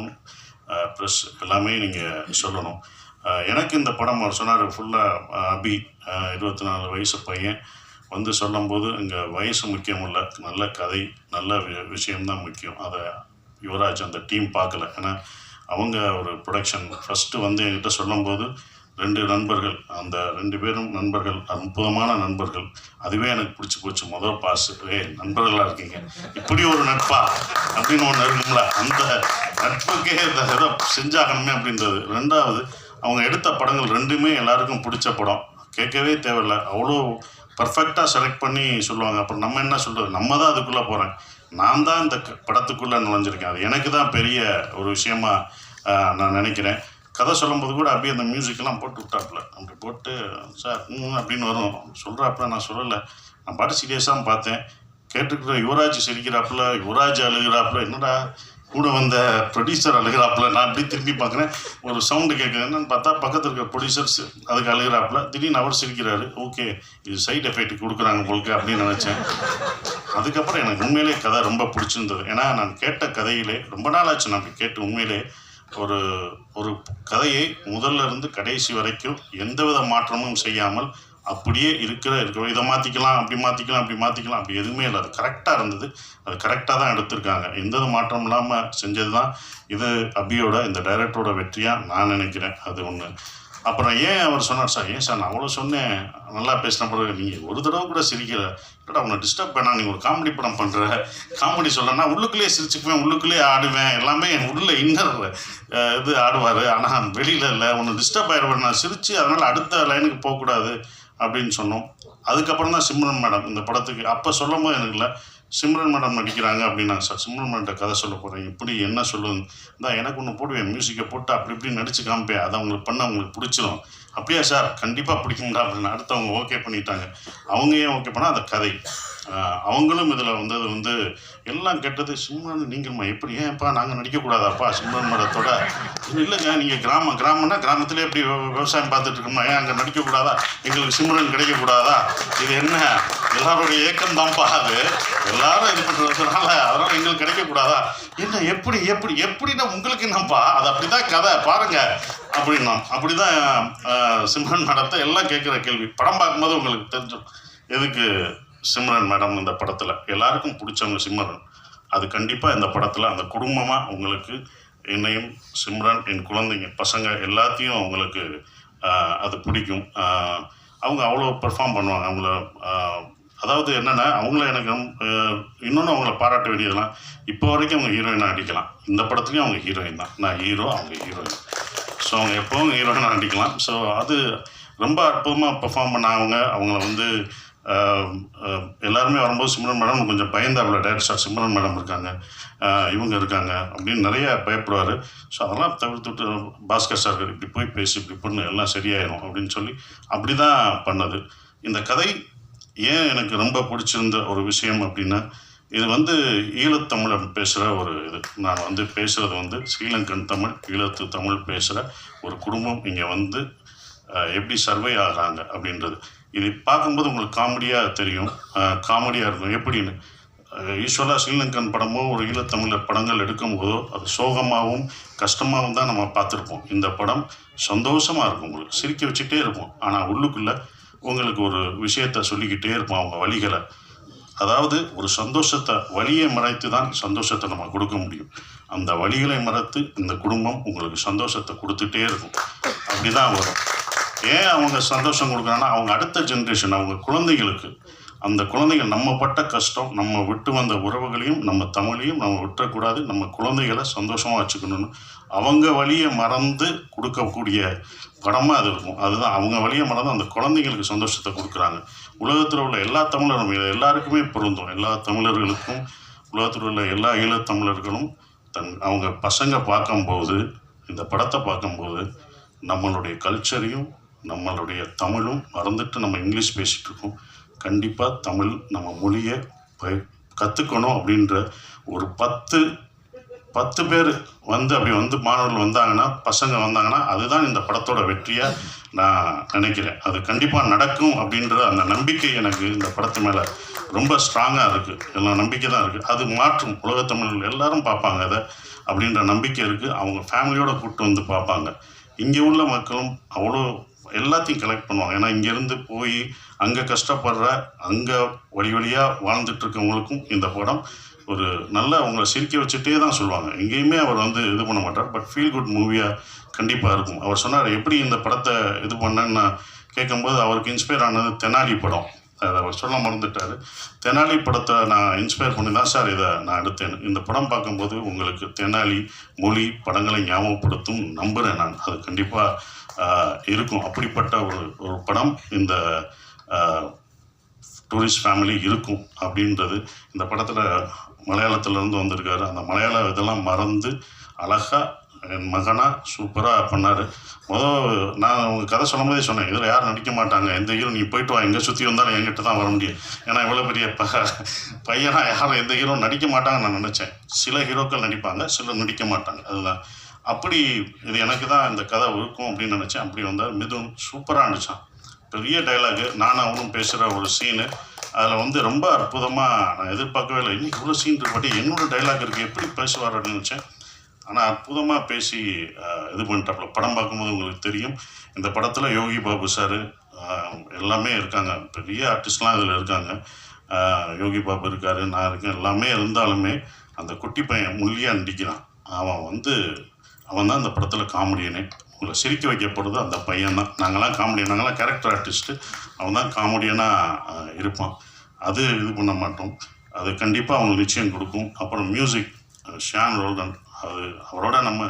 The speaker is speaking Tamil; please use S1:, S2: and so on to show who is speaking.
S1: நண்பர்களும் ப்ரெஸ் எல்லாமே நீங்கள் சொல்லணும். எனக்கு இந்த படம் அவர் சொன்னார் ஃபுல்லாக அபி இருபத்தி நாலு வயசு பையன். வந்து சொல்லும்போது இங்கே வயசு முக்கியம் இல்லை. நல்ல கதை நல்ல வி- விஷயம்தான் முக்கியம். அதை யுவராஜ் அந்த டீம் பார்க்கல. ஏன்னா அவங்க ஒரு ப்ரொடக்ஷன் ஃபஸ்ட்டு வந்து என்கிட்ட சொல்லும்போது ரெண்டு நண்பர்கள் அந்த ரெண்டு பேரும் நண்பர்கள் அற்புதமான நண்பர்கள். அதுவே எனக்கு பிடிச்சி போச்சு. முதல் பாஸ் ஏ நண்பர்களாக இருக்கீங்க. இப்படி ஒரு நட்பா? அப்படின்னு ஒன்று இருக்கும்ல. அந்த நட்புக்கே இதை செஞ்சாகணுமே அப்படின்றது. ரெண்டாவது அவங்க எடுத்த படங்கள் ரெண்டுமே எல்லாருக்கும் பிடிச்ச படம். கேட்கவே தேவையில்ல. அவ்வளோ பர்ஃபெக்டாக செலக்ட் பண்ணி சொல்லுவாங்க. அப்புறம் நம்ம என்ன சொல்கிறது நம்ம தான் அதுக்குள்ளே போகிறேன் நான் தான் இந்த படத்துக்குள்ளே நுழைஞ்சிருக்கேன். அது எனக்கு தான் பெரிய ஒரு விஷயமா நான் நினைக்கிறேன். கதை சொல்லும்போது கூட அப்படியே அந்த மியூசிக்கெல்லாம் போட்டு விட்டாப்புல. அப்படி போட்டு சார் ம் அப்படின்னு வரும். சொல்கிறாப்புல நான் சொல்லலை. நான் பாட்டு சீரியஸாக பார்த்தேன். கேட்டுக்கிற யுவராஜ் சிரிக்கிறாப்புல யுவராஜ் அழுகிறாப்புல என்னடா கூட வந்த ப்ரொடியூசர் அழுகிறாப்புல நான் அப்படி திரும்பி பார்க்குறேன். ஒரு சவுண்டு கேட்குறேன்னு பார்த்தா பக்கத்தில் இருக்கிற ப்ரொடியூசர்ஸ் அதுக்கு அழுகிறாப்புல. திடீர்னு அவர் சிரிக்கிறாரு. ஓகே இது சைட் எஃபெக்ட் கொடுக்குறாங்க உங்களுக்கு அப்படின்னு நினச்சேன். அதுக்கப்புறம் எனக்கு உண்மையிலே கதை ரொம்ப பிடிச்சிருந்தது. ஏன்னா நான் கேட்ட கதையிலே ரொம்ப நாள் ஆச்சு நான் கேட்டு உண்மையிலே ஒரு ஒரு கதையை முதல்ல இருந்து கடைசி வரைக்கும் எந்தவித மாற்றமும் செய்யாமல் அப்படியே இருக்கிற இருக்கிற இதை மாற்றிக்கலாம் அப்படி மாற்றிக்கலாம் அப்படி மாற்றிக்கலாம் அப்படி எதுவுமே இல்லை. அது கரெக்டாக இருந்தது. அது கரெக்டாக தான் எடுத்திருக்காங்க. எந்த மாற்றம் இல்லாமல் செஞ்சது தான் இது அபியோட இந்த டைரக்டரோட வெற்றியாக நான் நினைக்கிறேன். அது ஒன்று அப்புறம் ஏன் அவர் சொன்னார் சார் ஏன் சார் நான் அவ்வளோ சொன்னேன் நல்லா பேசின பிறகு நீங்கள் ஒரு தடவை கூட சிரிக்கல. இல்லைடா உன்னை டிஸ்டர்ப் பண்ணா நீ ஒரு காமெடி படம் பண்ணுற காமெடி சொல்லனா உள்ளுக்குள்ளேயே சிரிச்சுக்குவேன் உள்ளுக்குள்ளேயே ஆடுவேன் எல்லாமே என் உள்ள இன்னர் இது ஆடுவார். ஆனால் வெளியில் இல்லை. ஒன்று டிஸ்டர்ப் ஆயிடுவேன் நான் சிரித்து அதனால் அடுத்த லைனுக்கு போகக்கூடாது. அப்படின்னு சொன்னோம். அதுக்கப்புறம் தான் சிம்ரன் மேடம் இந்த படத்துக்கு அப்போ சொல்லும் போது எனக்கு இல்லை சிம்ரன் மேடம் நடிக்கிறாங்க அப்படின்னாங்க சார் சிம்ரன் மேடம் கதை சொல்ல போகிறேன் இப்படி என்ன சொல்லுங்க தான் எனக்கு ஒன்று போடுவேன் மியூசிக்கை போட்டு அப்படி இப்படி நடிச்சு காமிப்பேன் அதை அவங்களுக்கு பண்ண அவங்களுக்கு பிடிச்சிரும். அப்படியா சார்? கண்டிப்பாக பிடிக்கும்டா அப்படின்னு. அடுத்தவங்க ஓகே பண்ணிட்டாங்க. அவங்க ஏன் ஓகே பண்ணால் அந்த கதை. அவங்களும் இதில் வந்தது வந்து எல்லாம் கெட்டது சிம்ரன் நீங்கள்மா எப்படி? ஏன்ப்பா நாங்கள் நடிக்கக்கூடாதாப்பா சிம்ரன் மேடத்தோட இல்லைங்க நீங்கள் கிராமம் கிராமம்னா கிராமத்திலே எப்படி விவசாயம் பார்த்துட்டு இருக்கோமா ஏன் அங்கே நடிக்கக்கூடாதா? எங்களுக்கு சிம்ரன் கிடைக்கக்கூடாதா? இது என்ன? எல்லாருடைய ஏக்கம் தான்ப்பா அது. எல்லாரும் இது பண்ணுறதுனால அதனால் எங்களுக்கு கிடைக்கக்கூடாதா? என்ன எப்படி எப்படி எப்படின்னா உங்களுக்கு என்னப்பா? அது அப்படி தான் கதை பாருங்க. அப்படின்னா அப்படி தான் சிம்ரன் மேடத்தை எல்லாம் கேட்குற கேள்வி. படம் பார்க்கும்போது உங்களுக்கு தெரிஞ்சிடும். எதுக்கு சிம்ரன் மேடம் இந்த படத்தில். எல்லாருக்கும் பிடிச்சவங்க சிம்ரன். அது கண்டிப்பாக இந்த படத்தில் அந்த குடும்பமாக உங்களுக்கு என்னையும் சிம்ரன் என் குழந்தைங்க பசங்க எல்லாத்தையும் அவங்களுக்கு அது பிடிக்கும். அவங்க அவ்வளோ பெர்ஃபார்ம் பண்ணுவாங்க. அவங்கள அதாவது என்னென்னா அவங்கள எனக்கு இன்னொன்று அவங்கள பாராட்ட வேண்டியதெல்லாம் இப்போ வரைக்கும் அவங்க ஹீரோயினாக அடிக்கலாம் இந்த படத்துலையும் அவங்க ஹீரோயின் தான். நான் ஹீரோ அவங்க ஹீரோயின் ஸோ அவங்க எப்போவும் ஹீரோயினாக அடிக்கலாம் ஸோ அது ரொம்ப அற்புதமாக பெர்ஃபார்ம் பண்ணாங்க அவங்கள வந்து எல்லாருமே வரும்போது சிம்ரன் மேடம் கொஞ்சம் பயந்தாப்புல. டேரக்டர் சிம்ரன் மேடம் இருக்காங்க. இவங்க இருக்காங்க அப்படின்னு நிறைய பயப்படுவார். ஸோ அதெல்லாம் தவிர்த்துட்டு பாஸ்கர் சார் இப்படி போய் பேசி இப்படி பண்ணு எல்லாம் சரியாயிடும் அப்படின்னு சொல்லி அப்படி தான் பண்ணது. இந்த கதை ஏன் எனக்கு ரொம்ப பிடிச்சிருந்த ஒரு விஷயம் அப்படின்னா இது வந்து ஈழத்தமிழ் பேசுகிற ஒரு இது. நான் வந்து பேசுகிறது வந்து ஸ்ரீலங்கன் தமிழ் ஈழத்து தமிழ் பேசுகிற ஒரு குடும்பம். இங்கே வந்து எப்படி சர்வே ஆகிறாங்க அப்படின்றது. இது பார்க்கும்போது உங்களுக்கு காமெடியாக தெரியும். காமெடியாக இருக்கும். எப்படின்னு? ஈஸ்வரா ஸ்ரீலங்கன் படமோ ஒரு ஈழத்தமிழர் படங்கள் எடுக்கும்போதோ அது சோகமாகவும் கஷ்டமாகவும் தான் நம்ம பார்த்துருப்போம். இந்த படம் சந்தோஷமாக இருக்கும் உங்களுக்கு. சிரிக்க வச்சுட்டே இருப்போம். ஆனால் உள்ளுக்குள்ளே உங்களுக்கு ஒரு விஷயத்த சொல்லிக்கிட்டே இருப்போம் அவங்க வழிகளை. அதாவது ஒரு சந்தோஷத்தை வழியை மறைத்து தான் சந்தோஷத்தை நம்ம கொடுக்க முடியும். அந்த வழிகளை மறைத்து இந்த குடும்பம் உங்களுக்கு சந்தோஷத்தை கொடுத்துட்டே இருக்கும். அப்படி தான் வரும். ஏன் அவங்க சந்தோஷம் கொடுக்குறாங்கன்னா அவங்க அடுத்த ஜென்ரேஷன் அவங்க குழந்தைகளுக்கு. அந்த குழந்தைகள் நம்ம பட்ட கஷ்டம் நம்ம விட்டு வந்த உறவுகளையும் நம்ம தமிழையும் நம்ம விட்டுறக்கூடாது. நம்ம குழந்தைகளை சந்தோஷமாக வச்சுக்கணும்னு அவங்க வழியை மறந்து கொடுக்கக்கூடிய படமாக அது இருக்கும். அதுதான் அவங்க வழியை மறந்து அந்த குழந்தைங்களுக்கு சந்தோஷத்தை கொடுக்குறாங்க. உலகத்தில் உள்ள எல்லா தமிழரும் எல்லாருக்குமே பொருந்தும். எல்லா தமிழர்களுக்கும் உலகத்தில் உள்ள எல்லா ஈழத்தமிழர்களும் தன் அவங்க பசங்க பார்க்கும்போது இந்த படத்தை பார்க்கும்போது நம்மளுடைய கல்ச்சரையும் நம்மளுடைய தமிழும் மறந்துட்டு நம்ம இங்கிலீஷ் பேசிகிட்டு இருக்கோம். கண்டிப்பாக தமிழ் நம்ம மொழியை ப கற்றுக்கணும் அப்படின்ற ஒரு பத்து பத்து பேர் வந்து அப்படி வந்து மாணவர்கள் வந்தாங்கன்னா பசங்க வந்தாங்கன்னா அதுதான் இந்த படத்தோட வெற்றியாக நான் நினைக்கிறேன். அது கண்டிப்பாக நடக்கும் அப்படின்ற அந்த நம்பிக்கை எனக்கு இந்த படத்து மேலே ரொம்ப ஸ்ட்ராங்காக இருக்குது எல்லாம் நம்பிக்கை தான் இருக்குது அது மாற்றும். உலகத்தமிழ் எல்லாரும் பார்ப்பாங்க அதை அப்படின்ற நம்பிக்கை இருக்குது அவங்க ஃபேமிலியோட கூப்பிட்டு வந்து பார்ப்பாங்க. இங்கே உள்ள மக்களும் அவ்வளோ எல்லாத்தையும் கலெக்ட் பண்ணுவாங்க. ஏன்னா இங்கேருந்து போய் அங்கே கஷ்டப்படுற அங்கே வழி வழியாக வாழ்ந்துட்டுருக்கவங்களுக்கும் இந்த படம் ஒரு நல்ல அவங்கள சிரிக்க வச்சுட்டே தான் சொல்லுவாங்க. எங்கேயுமே அவர் வந்து இது பண்ண மாட்டார். பட் ஃபீல் குட் மூவியாக கண்டிப்பாக இருக்கும். அவர் சொன்னார் எப்படி இந்த படத்தை இது பண்ணேன்னு நான் கேட்கும்போது அவருக்கு இன்ஸ்பயர் ஆனது தெனாலி படம். அதை அவர் சொல்ல மறந்துட்டார். தெனாலி படத்தை நான் இன்ஸ்பயர் பண்ணி தான் சார் இதை நான் எடுத்தேன். இந்த படம் பார்க்கும்போது உங்களுக்கு தெனாலி மொழி படங்களை ஞாபகப்படுத்தும் நம்புகிறேன் நான். அது கண்டிப்பாக இருக்கும். அப்படிப்பட்ட ஒரு ஒரு படம் இந்த டூரிஸ்ட் ஃபேமிலி இருக்கும் அப்படின்றது. இந்த படத்தில் மலையாளத்துலேருந்து வந்திருக்காரு. அந்த மலையாள இதெல்லாம் மறந்து அழகாக என் மகனாக சூப்பராக பண்ணார். மொதல் நான் உங்கள் கதை சொல்லும் போதே சொன்னேன் இதில் யாரும் நடிக்க மாட்டாங்க. எந்த ஹீரோ நீ போயிட்டு வா. எங்கே சுற்றி வந்தாலும் என்கிட்ட தான் வர முடியும். ஏன்னா இவ்வளோ பெரிய ப பையனாக யாரும் எந்த ஹீரோ நடிக்க மாட்டாங்கன்னு நான் நினச்சேன். சில ஹீரோக்கள் நடிப்பாங்க சிலர் நடிக்க மாட்டாங்க. அதுதான். அப்படி இது எனக்கு தான் இந்த கதை இருக்கும் அப்படின்னு நினச்சேன். அப்படி வந்தார் மிதுன். சூப்பராக இருந்துச்சான் பெரிய டைலாகு நான் அவனும் பேசுகிற ஒரு சீனு அதில் வந்து ரொம்ப அற்புதமாக நான் எதிர்பார்க்கவே இல்லை. இன்னைக்கு இவ்வளோ சீன் இருப்பாட்டி என்னோட டைலாக் இருக்குது எப்படி பேசுவார் அப்படின்னு நினச்சேன். ஆனால் அற்புதமாக பேசி இது பண்ணிட்டாப்புல. படம் பார்க்கும்போது உங்களுக்கு தெரியும். இந்த படத்தில் யோகி பாபு சார் எல்லாமே இருக்காங்க. பெரிய ஆர்டிஸ்ட்லாம் இதில் இருக்காங்க. யோகி பாபு இருக்கார் நான் இருக்கேன். எல்லாமே இருந்தாலுமே அந்த குட்டி பையன் முள்ளியாக நடிக்கிறான். அவன் வந்து அவன் தான் அந்த படத்தில் காமெடியனே உங்களை சிரிக்க வைக்கப்படுது அந்த பையன் தான். நாங்களாம் காமெடியன் நாங்களாம் கேரக்டர் ஆர்டிஸ்ட்டு அவன் தான் காமெடியனாக இருப்பான். அது இது பண்ண மாட்டோம். அது கண்டிப்பாக அவங்களுக்கு நிச்சயம் கொடுக்கும். அப்புறம் மியூசிக் ஷான் ரோல்டன். அது அவரோட நம்ம